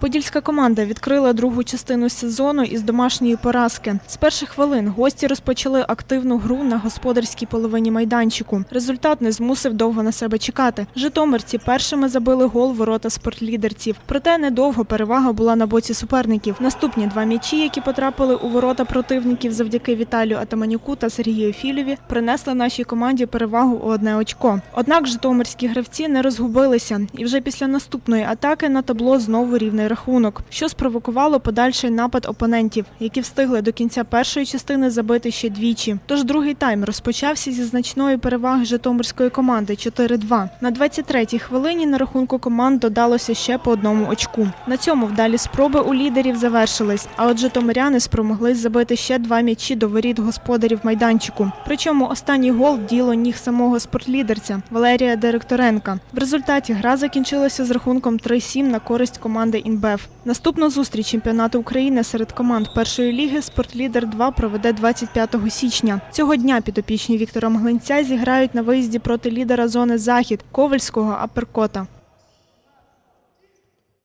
Подільська команда відкрила другу частину сезону із домашньої поразки. З перших хвилин гості розпочали активну гру на господарській половині майданчику. Результат не змусив довго на себе чекати. Житомирці першими забили гол ворота спортлідерців. Проте недовго перевага була на боці суперників. Наступні два м'ячі, які потрапили у ворота противників завдяки Віталію Атаманюку та Сергію Філєві, принесли нашій команді перевагу у одне очко. Однак житомирські гравці не розгубилися, і вже після наступної атаки на табло знову рівний рахунок, що спровокувало подальший напад опонентів, які встигли до кінця першої частини забити ще двічі. Тож другий тайм розпочався зі значної переваги житомирської команди 4-2. На 23-й хвилині на рахунку команд додалося ще по одному очку. На цьому вдалі спроби у лідерів завершились. А от житомиряни спромоглись забити ще два м'ячі до воріт господарів майданчику. Причому останній гол діло ніг самого спортлідерця Валерія Директоренка. В результаті гра закінчилася з рахунком 3-7 на користь команди Інбев. Наступну зустріч чемпіонату України серед команд першої ліги Спортлідер 2 проведе 25 січня. Цього дня підопічні Віктора Мглинця зіграють на виїзді проти лідера зони Захід Ковальського Аперкота.